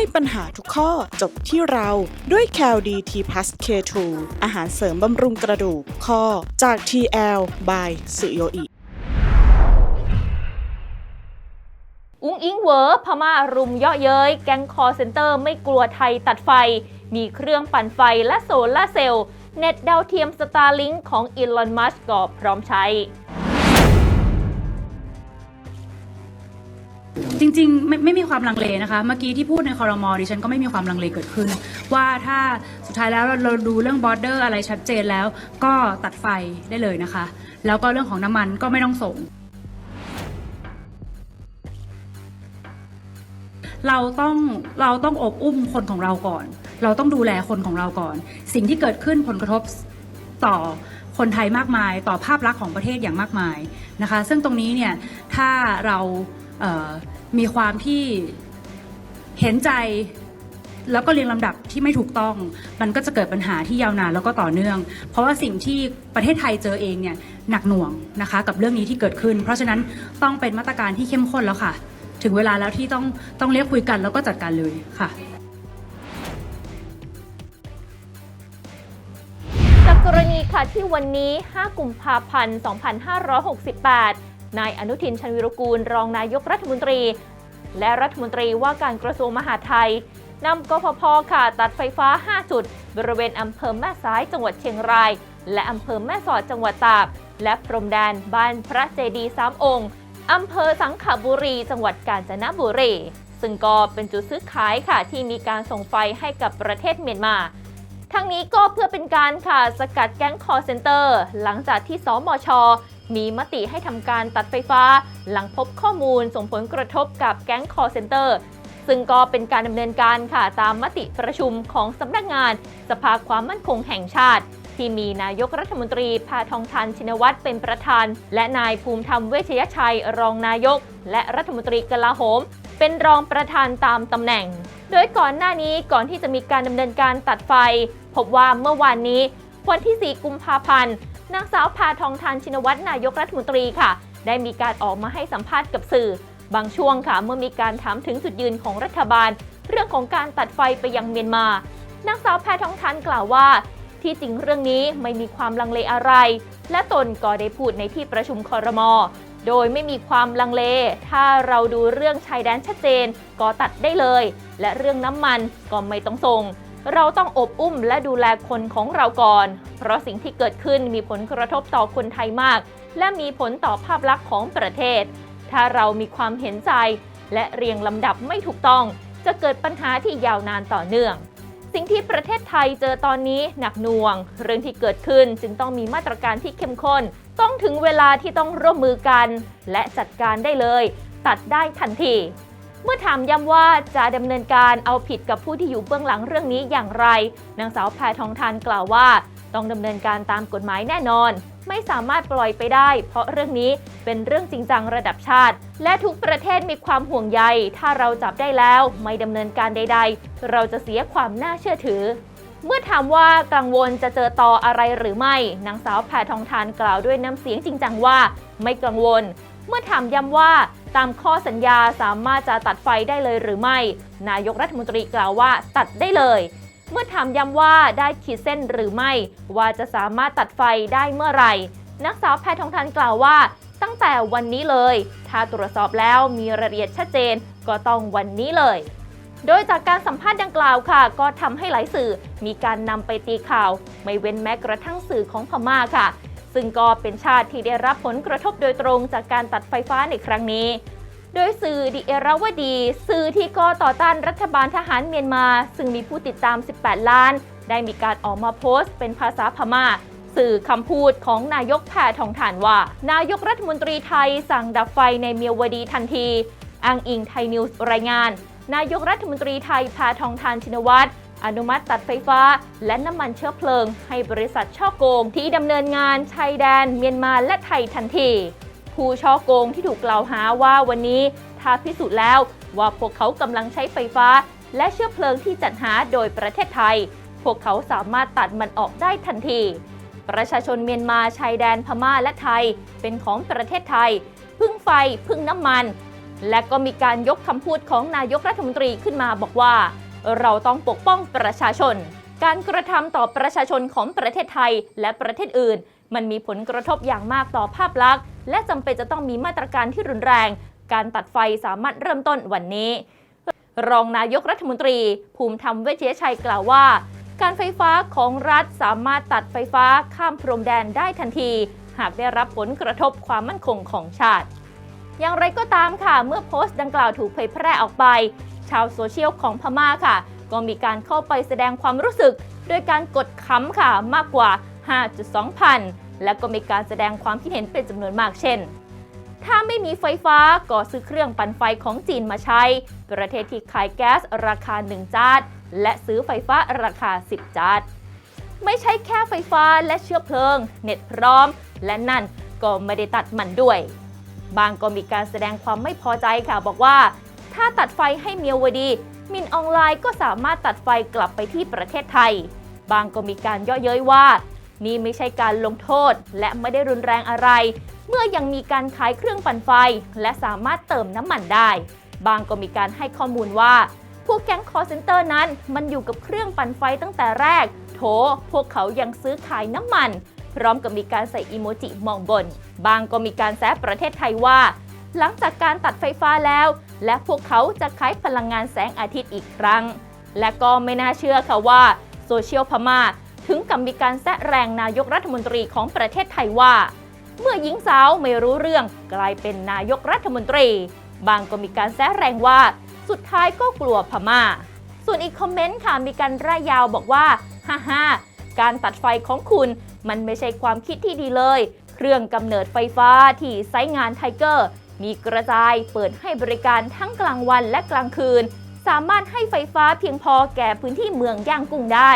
ให้ปัญหาทุกข้อจบที่เราด้วย c a l d t p l u s K2 อาหารเสริมบำรุงกระดูกข้อจาก TL by สุโยอิอุ้งอิงเวอร์พม่ารุมเยาะเย้ยแก๊งคอร์เซนเตอร์ไม่กลัวไทยตัดไฟ มีเครื่องปั่นไฟและโซลาร์เซลล์ เน็ตดาวเทียมสตาร์ลิงของอีลอน มัสก์ก็พร้อมใช้ จริงๆไม่ไม่มีความลังเลนะคะ เมื่อกี้ที่พูดในคอรมอดิฉันก็ไม่มีความลังเลเกิดขึ้น ว่าถ้าสุดท้ายแล้วเราดูเรื่องบอร์เดอร์อะไรชัดเจนแล้ว ก็ตัดไฟได้เลยนะคะ แล้วก็เรื่องของน้ำมันก็ไม่ต้องส่ง เราต้องเราต้องอบอุ้มคนของเราก่อน เราต้องดูแลคนของเราก่อน สิ่งที่เกิดขึ้นผลกระทบต่อคนไทยมากมาย ต่อภาพลักษณ์ของประเทศอย่างมากมายนะคะ ซึ่งตรงนี้เนี่ยถ้าเรา มีความที่เห็นใจ แล้วก็เรียงลำดับที่ไม่ถูกต้อง มันก็จะเกิดปัญหาที่ยาวนานแล้วก็ต่อเนื่อง เพราะว่าสิ่งที่ประเทศไทยเจอเองเนี่ยหนักหน่วงนะคะ กับเรื่องนี้ที่เกิดขึ้น เพราะฉะนั้นต้องเป็นมาตรการที่เข้มข้นแล้วค่ะ ถึงเวลาแล้วที่ต้องต้องเรียกคุยกันแล้วก็จัดการเลยค่ะจากกรณีค่ะที่วันนี้ 5 กุมภาพันธ์ 2568 นายอนุทินชาญวิรุกูล รองนายกรัฐมนตรี และรัฐมนตรีว่าการกระทรวงมหาดไทยนำกฟผค่ะตัดไฟฟ้า 5 จุด บริเวณอำเภอแม่สายจังหวัดเชียงราย และอำเภอแม่สอดจังหวัดตากและพรมแดนบ้านพระเจดีย์สามองค์อำเภอสังขบุรี จังหวัดกาญจนบุรี ซึ่งก็เป็นจุดซื้อขายค่ะที่มีการส่งไฟให้กับประเทศเมียนมา ทั้งนี้ก็เพื่อเป็นการค่ะสกัดแก๊งคอร์เซนเตอร์ หลังจากที่สมช มีมติให้ทำการตัดไฟฟ้า หลังพบข้อมูลส่งผลกระทบกับแก๊งคอร์เซนเตอร์ ซึ่งก็เป็นการดำเนินการค่ะตามมติประชุมของสำนักงาน สภาความมั่นคงแห่งชาติ ที่มีนายกรัฐมนตรีพาทองทันชินวัตรเป็นประธาน และนายภูมิธรรมเวชยชัยรองนายก และรัฐมนตรีกลาโหม เป็นรองประธานตามตำแหน่ง โดยก่อนหน้านี้ก่อนที่จะมีการดำเนินการตัดไฟ พบว่าเมื่อวานนี้วันที่ 4 กุมภาพันธ์ นางสาวพาทองทานชินวัตรนายกรัฐมนตรีค่ะ ได้มีการออกมาให้สัมภาษณ์กับสื่อ บางช่วงค่ะเมื่อมีการถามถึงจุดยืนของรัฐบาล เรื่องของการตัดไฟไปยังเมียนมานางสาวแพทองทานกล่าวว่า ที่จริงเรื่องนี้ไม่มีความลังเลอะไร และตนก็ได้พูดในที่ประชุมคอรมอโดยไม่มีความลังเล ถ้าเราดูเรื่องชายแดนชัดเจน ก็ตัดได้เลย และเรื่องน้ำมันก็ไม่ต้องส่ง เราต้องอบอุ้มและดูแลคนของเราก่อน เพราะสิ่งที่เกิดขึ้นมีผลกระทบต่อคนไทยมาก และมีผลต่อภาพลักษณ์ของประเทศ ถ้าเรามีความเห็นใจ และเรียงลำดับไม่ถูกต้อง จะเกิดปัญหาที่ยาวนานต่อเนื่อง สิ่งที่ประเทศไทยเจอตอนนี้หนักหน่วง เรื่องที่เกิดขึ้นจึงต้องมีมาตรการที่เข้มข้น ต้องถึงเวลาที่ต้องร่วมมือกัน และจัดการได้เลย ตัดได้ทันที เมื่อถามย้ำว่าจะดำเนินการเอาผิดกับผู้ที่อยู่เบื้องหลังเรื่องนี้อย่างไร นางสาวแพทองทานกล่าวว่า ต้องดำเนินการตามกฎหมายแน่นอน ไม่สามารถปล่อยไปได้ เพราะเรื่องนี้เป็นเรื่องจริงจังระดับชาติ และทุกประเทศมีความห่วงใย ถ้าเราจับได้แล้วไม่ดำเนินการใด ๆ เราจะเสียความน่าเชื่อถือเมื่อถามว่ากังวลจะเจอต่ออะไรหรือไม่ นางสาวแพทองทานกล่าวด้วยน้ำเสียงจริงจังว่า ไม่กังวล เมื่อถามย้ำว่า ตามข้อสัญญาสามารถจะตัดไฟได้เลยหรือไม่ นายกรัฐมนตรีกล่าวว่าตัดได้เลย เมื่อถามย้ำว่าได้ขีดเส้นหรือไม่ ว่าจะสามารถตัดไฟได้เมื่อไหร่ นักสาวแพทองทานกล่าวว่า ตั้งแต่วันนี้เลย ถ้าตรวจสอบแล้วมีรายละเอียดชัดเจนก็ต้องวันนี้เลยโดยจากการสัมภาษณ์ดังกล่าวค่ะ ก็ทำให้หลายสื่อมีการนำไปตีข่าว ไม่เว้นแม้กระทั่งสื่อของพม่าค่ะ ซึ่งก็เป็นชาติที่ได้รับผลกระทบโดยตรงจากการตัดไฟฟ้าในครั้งนี้ โดยสื่อดิเอราวดี สื่อที่ก็ต่อต้านรัฐบาลทหารเมียนมา ซึ่งมีผู้ติดตาม 18 ล้าน ได้มีการออกมาโพสต์เป็นภาษาพม่า สื่อคำพูดของนายกแพทองทานว่า นายกรัฐมนตรีไทยสั่งดับไฟในเมียวดีทันทีอ้างอิงไทยนิวส์รายงาน นายกรัฐมนตรีไทยแพทองทานชินวัตร อนุมัติตัดไฟฟ้า และน้ำมันเชื้อเพลิง ให้บริษัทช่อโกงที่ดำเนินงานชายแดนเมียนมาและไทยทันที ผู้ช่อโกงที่ถูกกล่าวหาว่าวันนี้ถ้าพิสูจน์แล้วว่าพวกเขากำลังใช้ไฟฟ้า และเชื้อเพลิงที่จัดหาโดยประเทศไทย พวกเขาสามารถตัดมันออกได้ทันที ประชาชนเมียนมาชายแดนพม่าและไทย เป็นของประเทศไทย พึ่งไฟพึ่งน้ำมัน และก็มีการยกคำพูดของนายกรัฐมนตรีขึ้นมาบอกว่า เราต้องปกป้องประชาชน การกระทำต่อประชาชนของประเทศไทยและประเทศอื่น มันมีผลกระทบอย่างมากต่อภาพลักษณ์ และจำเป็นจะต้องมีมาตรการที่รุนแรง การตัดไฟสามารถเริ่มต้นวันนี้ รองนายกรัฐมนตรี ภูมิธรรมเวชยชัยกล่าวว่า การไฟฟ้าของรัฐสามารถตัดไฟฟ้าข้ามพรมแดนได้ทันที หากได้รับผลกระทบความมั่นคงของชาติอย่างไรก็ตามค่ะ เมื่อโพสต์ดังกล่าวถูกเผยแพร่ออกไป ชาวโซเชียลของพม่าค่ะ ก็มีการเข้าไปแสดงความรู้สึกด้วยการกดค้ำค่ะมากกว่า 5.2 พัน และก็มีการแสดงความคิดเห็นเป็นจำนวนมากเช่น ถ้าไม่มีไฟฟ้าก็ซื้อเครื่องปั่นไฟของจีนมาใช้ ประเทศที่ขายแก๊สราคา 1 จาดและซื้อไฟฟ้าราคา 10 จาดไม่ใช่แค่ไฟฟ้าและเชื้อเพลิง เน็ตพร้อม และนั่นก็ไม่ได้ตัดมันด้วย บางก็มีการแสดงความไม่พอใจค่ะบอกว่า ถ้าตัดไฟให้เมียวดี มินออนไลน์ก็สามารถตัดไฟกลับไปที่ประเทศไทย บางก็มีการย่อเย้ยว่า นี่ไม่ใช่การลงโทษและไม่ได้รุนแรงอะไร เมื่อยังมีการขายเครื่องปั่นไฟ และสามารถเติมน้ำมันได้ บางก็มีการให้ข้อมูลว่า พวกแก๊งคอร์เซนเตอร์นั้น มันอยู่กับเครื่องปั่นไฟตั้งแต่แรก โถ พวกเขายังซื้อขายน้ำมัน พร้อมกับมีการใส่อีโมจิมองบน บางก็มีการแซะประเทศไทยว่า หลังจากการตัดไฟฟ้าแล้ว และพวกเขาจะขายพลังงานแสงอาทิตย์อีกครั้ง และก็ไม่น่าเชื่อค่ะว่าโซเชียลพม่าถึงกับมีการแซะแรงนายกรัฐมนตรีของประเทศไทยว่า เมื่อหญิงสาวไม่รู้เรื่องกลายเป็นนายกรัฐมนตรี บางก็มีการแซะแรงว่าสุดท้ายก็กลัวพม่า ส่วนอีกคอมเมนต์ค่ะมีการร่ายยาวบอกว่าฮ่าฮ่าการตัดไฟของคุณมันไม่ใช่ความคิดที่ดีเลย เครื่องกำเนิดไฟฟ้าที่ไซงานไทเกอร์ มีกระจายเปิดให้บริการทั้งกลางวันและกลางคืน สามารถให้ไฟฟ้าเพียงพอแก่พื้นที่เมืองย่างกุ้งได้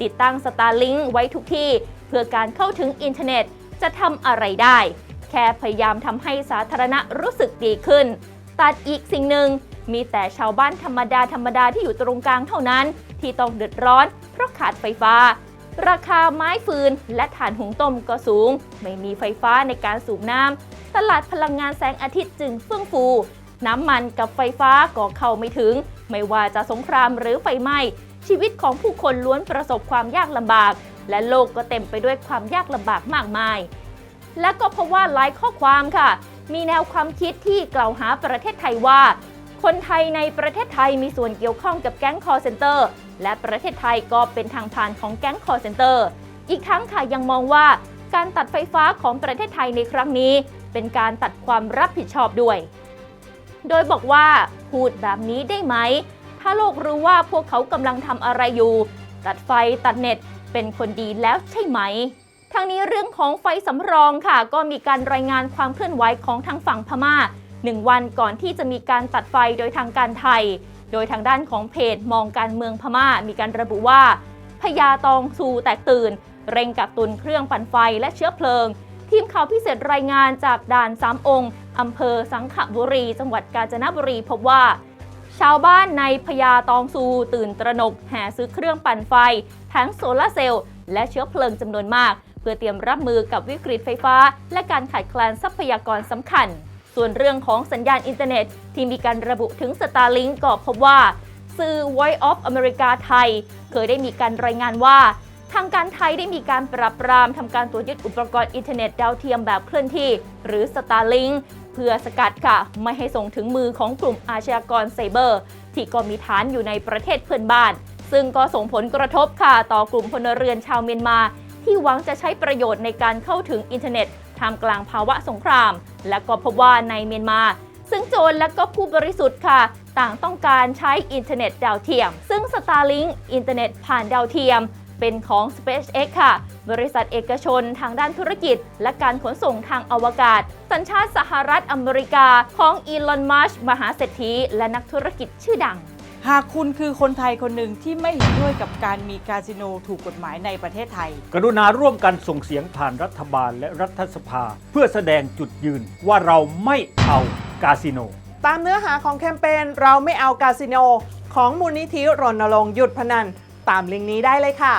ติดตั้งสตาร์ลิงไว้ทุกที่ เพื่อการเข้าถึงอินเทอร์เน็ตจะทำอะไรได้ แค่พยายามทำให้สาธารณะรู้สึกดีขึ้น ตัดอีกสิ่งหนึ่งมีแต่ชาวบ้านธรรมดาธรรมดาที่อยู่ตรงกลางเท่านั้น ที่ต้องเดือดร้อน เพราะขาดไฟฟ้า ราคาไม้ฟืนและถ่านหุงต้มก็สูง ไม่มีไฟฟ้าในการสูบน้ำ ตลาดพลังงานแสงอาทิตย์จึงเฟื่องฟู น้ำมันกับไฟฟ้าก็เข้าไม่ถึง ไม่ว่าจะสงครามหรือไฟไหม้ชีวิตของผู้คนล้วนประสบความยากลำบาก และโลกก็เต็มไปด้วยความยากลำบากมากมาย และก็เพราะว่าหลายข้อความค่ะ มีแนวความคิดที่กล่าวหาประเทศไทยว่า คนไทยในประเทศไทยมีส่วนเกี่ยวข้องกับแก๊งคอร์เซนเตอร์และประเทศไทยก็เป็นทางผ่านของแก๊งคอร์เซนเตอร์อีกทั้งค่ะยังมองว่า การตัดไฟฟ้าของประเทศไทยในครั้งนี้ เป็นการตัดความรับผิดชอบด้วย โดยบอกว่าพูดแบบนี้ได้ไหม ถ้าโลกรู้ว่าพวกเขากำลังทำอะไรอยู่ ตัดไฟตัดเน็ตเป็นคนดีแล้วใช่ไหมทั้งนี้เรื่องของไฟสำรองค่ะ ก็มีการรายงานความเคลื่อนไหวของทางฝั่งพม่าหนึ่งวันก่อนที่จะมีการตัดไฟโดยทางการไทย โดยทางด้านของเพจมองการเมืองพม่ามีการระบุว่าพญาตองซูแตกตื่น เร่งกักตุนเครื่องปั่นไฟและเชื้อเพลิง ทีมข่าวพิเศษรายงานจากด่านสามองค์อำเภอสังขบุรี จังหวัดกาญจนบุรีพบว่า ชาวบ้านในพญาตองซูตื่นตระหนกแห่ซื้อเครื่องปั่นไฟแผงโซลาร์เซลล์และเชื้อเพลิงจำนวนมาก เพื่อเตรียมรับมือกับวิกฤตไฟฟ้า และการขาดแคลนทรัพยากรสำคัญ ส่วนเรื่องของสัญญาณอินเทอร์เน็ต ที่มีการระบุถึง Starlink ก็พบว่า สื่อ Voice of America ไทย เคยได้มีการรายงานว่า ทางการ ได้มีการปราบปรามทำการตรวจยึดอุปกรณ์อินเทอร์เน็ตดาวเทียมแบบเคลื่อนที่ หรือ Starlink เพื่อสกัดค่ะ ไม่ให้ส่งถึงมือของกลุ่มอาชญากรไซเบอร์ ที่ก็มีฐานอยู่ในประเทศเพื่อนบ้าน ซึ่งก็ส่งผลกระทบค่ะต่อกลุ่มพลเรือนชาวเมียนมา ที่หวังจะใช้ประโยชน์ในการเข้าถึงอินเทอร์เน็ตท่ามกลางภาวะสงคราม และก็พบว่าในเมียนมา ซึ่งโจรและก็ผู้บริสุทธิ์ค่ะ ต่างต้องการใช้อินเทอร์เน็ตดาวเทียม ซึ่ง Starlink อินเทอร์เน็ตผ่านดาวเทียม เป็นของ SpaceX ค่ะ บริษัทเอกชนทางด้านธุรกิจ และการขนส่งทางอวกาศ สัญชาติสหรัฐอเมริกาของอีลอนมัสมหาเศรษฐีและนักธุรกิจชื่อดัง หากคุณคือคนไทยคนหนึ่งที่ไม่เห็นด้วยกับการมีคาสิโนถูกกฎหมายในประเทศไทย กรุณาร่วมกันส่งเสียงผ่านรัฐบาลและรัฐสภา เพื่อแสดงจุดยืนว่าเราไม่เอากาสิโน ตามเนื้อหาของแคมเปญเราไม่เอาคาสิโน ของมูลนิธิรณรงค์หยุดพนัน ตามลิงก์นี้ได้เลยค่ะ